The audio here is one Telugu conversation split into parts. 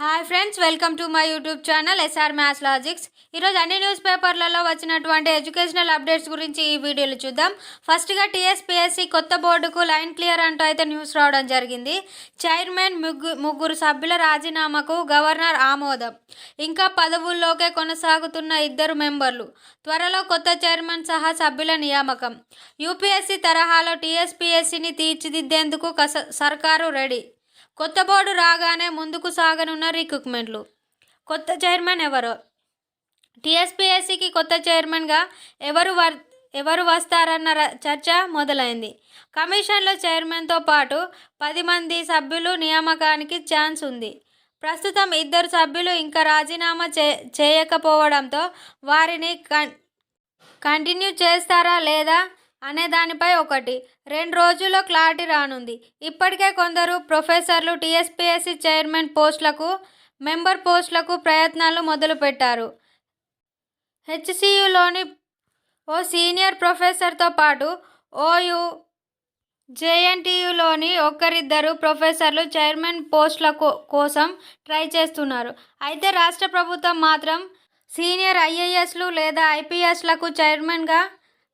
Hi friends welcome to my YouTube channel S R maths logics ఈరోజు అన్ని న్యూస్ పేపర్లలో వచ్చినటువంటి ఎడ్యుకేషనల్ అప్డేట్స్ గురించి ఈ వీడియోలో చూద్దాం. ఫస్ట్గా టీఎస్పీఎస్సీ కొత్త బోర్డుకు లైన్ క్లియర్ అంటూ అయితే న్యూస్ రావడం జరిగింది. చైర్మన్ ముగ్గు ముగ్గురు సభ్యుల రాజీనామాకు గవర్నర్ ఆమోదం. ఇంకా పదవుల్లోకే కొనసాగుతున్న ఇద్దరు మెంబర్లు. త్వరలో కొత్త చైర్మన్ సహా సభ్యుల నియామకం. యూపీఎస్సీ తరహాలో టీఎస్పీఎస్సీని తీర్చిదిద్దేందుకు కస సర్కారు రెడీ. కొత్త బోర్డు రాగానే ముందుకు సాగనున్న రిక్రూట్మెంట్లు కొత్త చైర్మన్ ఎవరు? టీఎస్పీఎస్సికి కొత్త చైర్మన్గా ఎవరు వర్ ఎవరు వస్తారన్న చర్చ మొదలైంది. కమిషన్లో చైర్మన్తో పాటు పది మంది సభ్యులు నియామకానికి ఛాన్స్ ఉంది. ప్రస్తుతం ఇద్దరు సభ్యులు ఇంకా రాజీనామా చే చేయకపోవడంతో వారిని కన్ కంటిన్యూ చేస్తారా లేదా అనే దానిపై ఒకటి. రెండు రోజుల్లో క్లారిటీ రానుంది. ఇప్పటికే కొందరు ప్రొఫెసర్లు టీఎస్పీఎస్సీ చైర్మన్ పోస్టులకు మెంబర్ పోస్టులకు ప్రయత్నాలు మొదలుపెట్టారు. హెచ్సియులోని ఓ సీనియర్ ప్రొఫెసర్తో పాటు ఓయు జేఎన్టీయులోని ఒక్కరిద్దరు ప్రొఫెసర్లు చైర్మన్ పోస్టుల కో- కోసం ట్రై చేస్తున్నారు. అయితే రాష్ట్ర ప్రభుత్వం మాత్రం సీనియర్ ఐఏఎస్లు లేదా ఐపీఎస్లకు చైర్మన్గా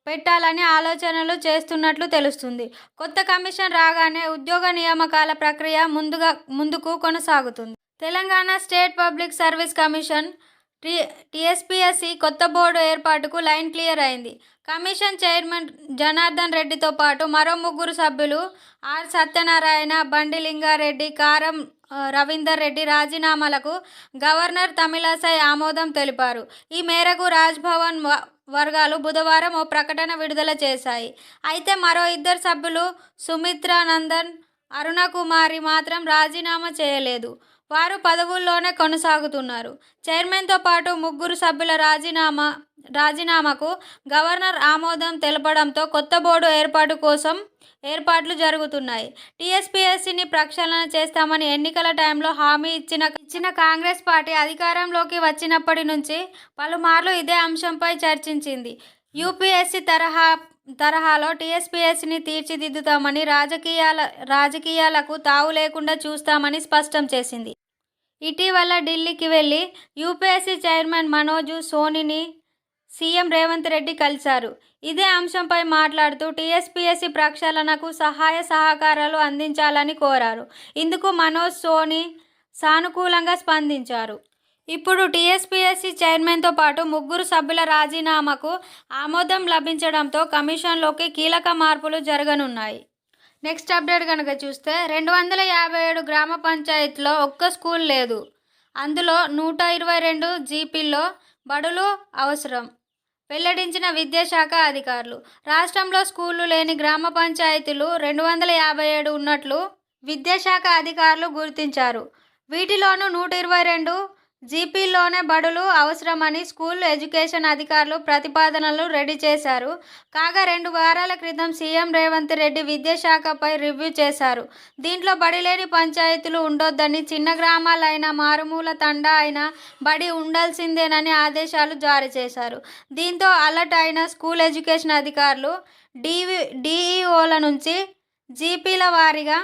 పెట్టాలని ఆలోచనలు చేస్తున్నట్లు తెలుస్తుంది. కొత్త కమిషన్ రాగానే ఉద్యోగ నియామకాల ప్రక్రియ ముందుగా ముందుకు కొనసాగుతుంది. Telangana state public service commission T TSPSC కొత్త బోర్డు ఏర్పాటుకు లైన్ క్లియర్ అయింది. కమిషన్ చైర్మన్ జనార్దన్ రెడ్డితో పాటు మరో ముగ్గురు సభ్యులు ఆర్ సత్యనారాయణ బండి లింగారెడ్డి కారం రవీందర్ రెడ్డి రాజీనామాలకు గవర్నర్ తమిళసై ఆమోదం తెలిపారు. ఈ మేరకు రాజ్భవన్ వ- వర్గాలు బుధవారం ఓ ప్రకటన విడుదల చేశాయి. అయితే మరో ఇద్దరు సభ్యులు సుమిత్రానందన్ అరుణకుమారి మాత్రం రాజీనామా చేయలేదు. వారు పదవుల్లోనే కొనసాగుతున్నారు. చైర్మన్తో పాటు ముగ్గురు సభ్యుల రాజీనామా రాజీనామాకు గవర్నర్ ఆమోదం తెలపడంతో కొత్త బోర్డు ఏర్పాటు కోసం ఏర్పాట్లు జరుగుతున్నాయి. టీఎస్పీఎస్సీని ప్రక్షాళన చేస్తామని ఎన్నికల టైంలో హామీ ఇచ్చిన ఇచ్చిన కాంగ్రెస్ పార్టీ అధికారంలోకి వచ్చినప్పటి నుంచి పలుమార్లు ఇదే అంశంపై చర్చించింది. యూపీఎస్సీ తరహా తరహాలో టీఎస్పీఎస్సీని తీర్చిదిద్దుతామని రాజకీయాల రాజకీయాలకు తావు లేకుండా చూస్తామని స్పష్టం చేసింది. ఇటీవల ఢిల్లీకి వెళ్ళి యూపీఎస్సీ చైర్మన్ మనోజు సోనిని సీఎం రేవంత్ రెడ్డి కలిశారు. ఇదే అంశంపై మాట్లాడుతూ టీఎస్పీఎస్సీ ప్రక్షాళనకు సహాయ సహకారాలు అందించాలని కోరారు. ఇందుకు మనోజ్ సోని సానుకూలంగా స్పందించారు. ఇప్పుడు టీఎస్పీఎస్సీ చైర్మన్తో పాటు ముగ్గురు సభ్యుల రాజీనామాకు ఆమోదం లభించడంతో కమిషన్లోకి కీలక మార్పులు జరగనున్నాయి. నెక్స్ట్ అప్డేట్ కనుక చూస్తే రెండు వందల యాభై ఏడు గ్రామ పంచాయతీలో ఒక్క స్కూల్ లేదు. అందులో నూట ఇరవై రెండు జీపీల్లో బడులు అవసరం. వెల్లడించిన విద్యాశాఖ అధికారులు రాష్ట్రంలో స్కూళ్ళు లేని గ్రామ పంచాయతీలు రెండు వందల యాభై ఏడు ఉన్నట్లు విద్యాశాఖ అధికారులు గుర్తించారు. వీటిలోనూ నూట ఇరవై రెండు జీపీలోనే బడులు అవసరమని స్కూల్ ఎడ్యుకేషన్ అధికారులు ప్రతిపాదనలు రెడీ చేశారు. కాగా రెండు వారాల క్రితం సీఎం రేవంత్ రెడ్డి విద్యాశాఖపై రివ్యూ చేశారు. దీంట్లో బడిలేని పంచాయతీలు ఉండొద్దని చిన్న గ్రామాలైన మారుమూల తండా అయినా బడి ఉండాల్సిందేనని ఆదేశాలు జారీ చేశారు. దీంతో అలర్ట్ అయిన స్కూల్ ఎడ్యుకేషన్ అధికారులు డివి డిఈఓల నుంచి జీపీల వారీగా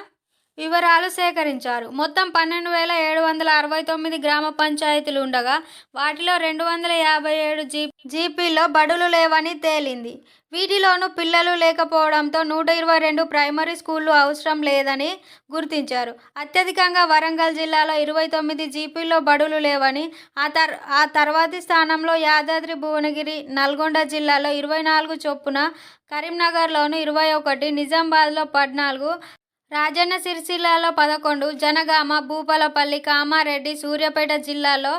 వివరాలు సేకరించారు. మొత్తం పన్నెండు వేల ఏడు వందల అరవై తొమ్మిది గ్రామ పంచాయతీలు ఉండగా వాటిలో రెండు వందల యాభై ఏడు జీ జీపీలో బడులు లేవని తేలింది. వీటిలోనూ పిల్లలు లేకపోవడంతో నూట ఇరవై రెండు ప్రైమరీ స్కూళ్ళు అవసరం లేదని గుర్తించారు. అత్యధికంగా వరంగల్ జిల్లాలో ఇరవై తొమ్మిది జీపీల్లో బడులు లేవని ఆ తర్ ఆ తర్వాతి స్థానంలో యాదాద్రి భువనగిరి నల్గొండ జిల్లాలో ఇరవై నాలుగు చొప్పున కరీంనగర్లోను ఇరవై ఒకటి నిజామాబాద్లో పద్నాలుగు రాజన్న సిరిసిల్లాలో పదకొండు జనగామ భూపాలపల్లి కామారెడ్డి సూర్యాపేట జిల్లాలో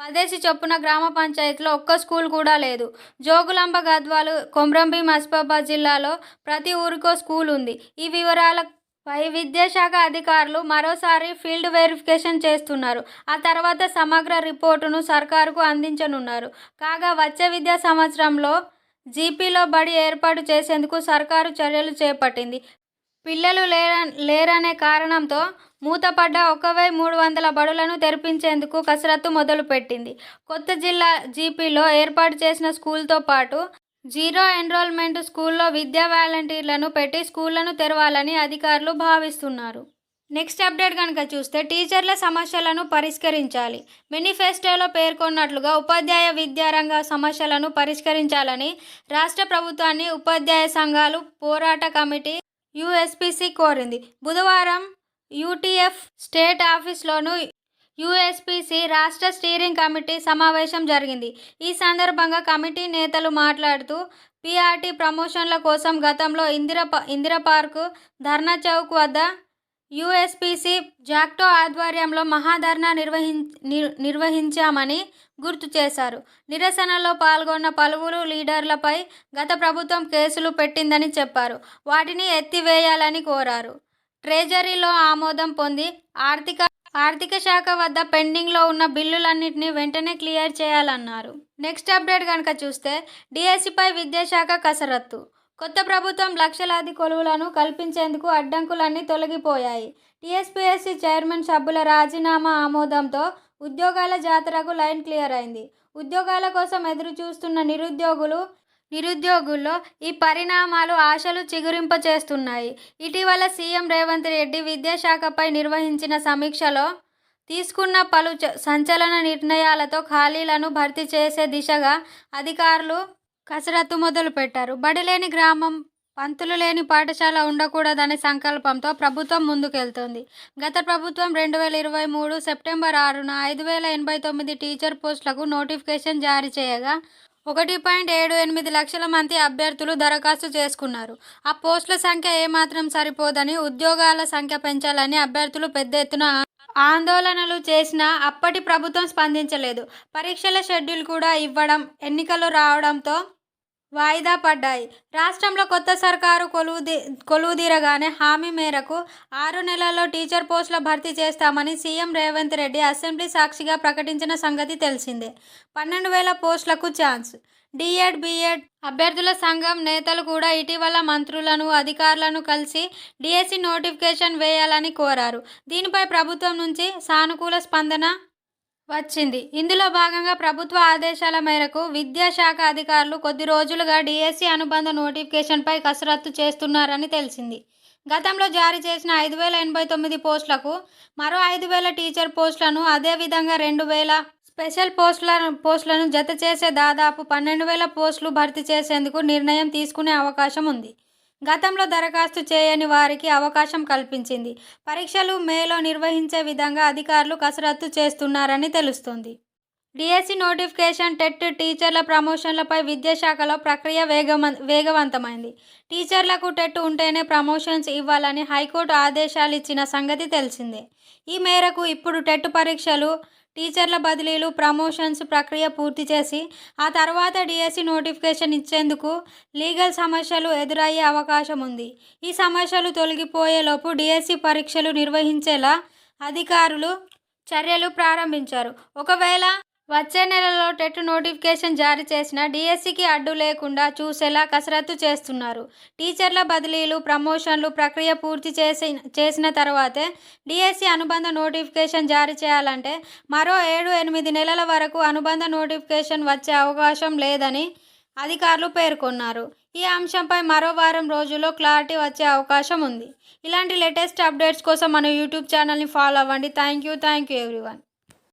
పదేసి చొప్పున గ్రామ పంచాయతీలో ఒక్క స్కూల్ కూడా లేదు. జోగులాంబ గద్వాలు కొమ్రంభీ ఆసిఫాబాద్ జిల్లాలో ప్రతి ఊరికో స్కూల్ ఉంది. ఈ వివరాల పై విద్యాశాఖ అధికారులు మరోసారి ఫీల్డ్ వెరిఫికేషన్ చేస్తున్నారు. ఆ తర్వాత సమగ్ర రిపోర్టును సర్కారుకు అందించనున్నారు. కాగా వచ్చే విద్యా సంవత్సరంలో జీపీలో బడి ఏర్పాటు చేసేందుకు సర్కారు చర్యలు చేపట్టింది. పిల్లలు లేర లేరనే కారణంతో మూతపడ్డ ఒకవై మూడు వందల బడులను తెరిపించేందుకు కసరత్తు మొదలుపెట్టింది. కొత్త జిల్లా జీపీలో ఏర్పాటు చేసిన స్కూల్తో పాటు జీరో ఎన్రోల్మెంట్ స్కూల్లో విద్యా వాలంటీర్లను పెట్టి స్కూళ్ళను తెరవాలని అధికారులు భావిస్తున్నారు. నెక్స్ట్ అప్డేట్ కనుక చూస్తే టీచర్ల సమస్యలను పరిష్కరించాలి. మేనిఫెస్టోలో పేర్కొన్నట్లుగా ఉపాధ్యాయ విద్యారంగ సమస్యలను పరిష్కరించాలని రాష్ట్ర ప్రభుత్వాన్ని ఉపాధ్యాయ సంఘాలు పోరాట కమిటీ యుఎస్పిసి కోరింది. బుధవారం యూటీఎఫ్ స్టేట్ ఆఫీస్లోను యుఎస్పిసి రాష్ట్ర స్టీరింగ్ కమిటీ సమావేశం జరిగింది. ఈ సందర్భంగా కమిటీ నేతలు మాట్లాడుతూ పీఆర్టీ ప్రమోషన్ల కోసం గతంలో ఇందిరా పా- ఇందిరా పార్కు ధర్నా చౌక్ వద్ద యుఎస్పిసి జాక్టో ఆధ్వర్యంలో మహాధర్నా నిర్వహిం నిర్వహించామని గుర్తు చేశారు. నిరసనలో పాల్గొన్న పలువురు లీడర్లపై గత ప్రభుత్వం కేసులు పెట్టిందని చెప్పారు. వాటిని ఎత్తివేయాలని కోరారు. ట్రెజరీలో ఆమోదం పొంది ఆర్థిక ఆర్థిక శాఖ వద్ద పెండింగ్లో ఉన్న బిల్లులన్నింటినీ వెంటనే క్లియర్ చేయాలన్నారు. నెక్స్ట్ అప్డేట్ కనుక చూస్తే డిఎస్సిపై విద్యాశాఖ కసరత్తు. కొత్త ప్రభుత్వం లక్షలాది కొలువులను కల్పించేందుకు అడ్డంకులన్నీ తొలగిపోయాయి. టీఎస్పీఎస్సీ చైర్మన్ సభ్యుల రాజీనామా ఆమోదంతో ఉద్యోగాల జాతరకు లైన్ క్లియర్ అయింది. ఉద్యోగాల కోసం ఎదురు చూస్తున్న నిరుద్యోగులు నిరుద్యోగుల్లో ఈ పరిణామాలు ఆశలు చిగురింప చేస్తున్నాయి ఇటీవల సీఎం రేవంత్ రెడ్డి విద్యాశాఖపై నిర్వహించిన సమీక్షలో తీసుకున్న పలు చ- సంచలన నిర్ణయాలతో ఖాళీలను భర్తీ చేసే దిశగా అధికారులు కసరత్తు మొదలుపెట్టారు బడిలేని గ్రామం పంతులు లేని పాఠశాల ఉండకూడదనే సంకల్పంతో ప్రభుత్వం ముందుకెళ్తోంది. గత ప్రభుత్వం రెండు వేల ఇరవై మూడు సెప్టెంబర్ ఆరున ఐదు వేల ఎనభై తొమ్మిది టీచర్ పోస్టులకు నోటిఫికేషన్ జారీ చేయగా ఒకటి పాయింట్ ఏడు ఎనిమిది లక్షల మంది అభ్యర్థులు దరఖాస్తు చేసుకున్నారు. ఆ పోస్టుల సంఖ్య ఏమాత్రం సరిపోదని ఉద్యోగాల సంఖ్య పెంచాలని అభ్యర్థులు పెద్ద ఎత్తున ఆందోళనలు చేసినా అప్పటి ప్రభుత్వం స్పందించలేదు. పరీక్షల షెడ్యూల్ కూడా ఇవ్వడం ఎన్నికలు రావడంతో వాయిదా పడ్డాయి. రాష్ట్రంలో కొత్త సర్కారు కొలువుది కొలువుదీరగానే హామీ మేరకు ఆరు నెలల్లో టీచర్ పోస్టుల భర్తీ చేస్తామని సీఎం రేవంత్ రెడ్డి అసెంబ్లీ సాక్షిగా ప్రకటించిన సంగతి తెలిసిందే. పన్నెండు వేల పోస్టులకు ఛాన్స్. డిఎడ్ బిఎడ్ అభ్యర్థుల సంఘం నేతలు కూడా ఇటీవల మంత్రులను అధికారులను కలిసి డిఎస్సి నోటిఫికేషన్ వేయాలని కోరారు. దీనిపై ప్రభుత్వం నుంచి సానుకూల స్పందన వచ్చింది. ఇందులో భాగంగా ప్రభుత్వ ఆదేశాల మేరకు విద్యాశాఖ అధికారులు కొద్ది రోజులుగా డిఎస్సి అనుబంధ నోటిఫికేషన్పై కసరత్తు చేస్తున్నారని తెలిసింది. గతంలో జారీ చేసిన ఐదు వేల ఎనభై తొమ్మిది పోస్టులకు మరో ఐదు వేల టీచర్ పోస్టులను అదేవిధంగా రెండు వేల స్పెషల్ పోస్టుల పోస్టులను జత చేసే దాదాపు పన్నెండు వేల పోస్టులు భర్తీ చేసేందుకు నిర్ణయం తీసుకునే అవకాశం ఉంది. గతంలో దరఖాస్తు చేయని వారికి అవకాశం కల్పించింది. పరీక్షలు మేలో నిర్వహించే విధంగా అధికారులు కసరత్తు చేస్తున్నారని తెలుస్తుంది. డిఎస్సి నోటిఫికేషన్ టెట్ టీచర్ల ప్రమోషన్లపై విద్యాశాఖలో ప్రక్రియ వేగమ వేగవంతమైంది. టీచర్లకు టెట్ ఉంటేనే ప్రమోషన్స్ ఇవ్వాలని హైకోర్టు ఆదేశాలు ఇచ్చిన సంగతి తెలిసిందే. ఈ మేరకు ఇప్పుడు టెట్ పరీక్షలు టీచర్ల బదిలీలు ప్రమోషన్స్ ప్రక్రియ పూర్తి చేసి ఆ తర్వాత డిఎస్సి నోటిఫికేషన్ ఇచ్చేందుకు లీగల్ సమస్యలు ఎదురయ్యే అవకాశం ఉంది. ఈ సమస్యలు తొలగిపోయేలోపు డిఎస్సి పరీక్షలు నిర్వహించేలా అధికారులు చర్యలు ప్రారంభించారు. ఒకవేళ వచ్చే నెలలో టెట్ నోటిఫికేషన్ జారీ చేసిన డిఎస్సికి అడ్డు లేకుండా చూసేలా కసరత్తు చేస్తున్నారు. టీచర్ల బదిలీలు ప్రమోషన్లు ప్రక్రియ పూర్తి చేసి చేసిన తర్వాతే డిఎస్సి అనుబంధ నోటిఫికేషన్ జారీ చేయాలంటే మరో ఏడు ఎనిమిది నెలల వరకు అనుబంధ నోటిఫికేషన్ వచ్చే అవకాశం లేదని అధికారులు పేర్కొన్నారు. ఈ అంశంపై మరో వారం రోజుల్లో క్లారిటీ వచ్చే అవకాశం ఉంది. ఇలాంటి లేటెస్ట్ అప్డేట్స్ కోసం మన యూట్యూబ్ ఛానల్ని ఫాలో అవ్వండి. Thank you thank you everyone.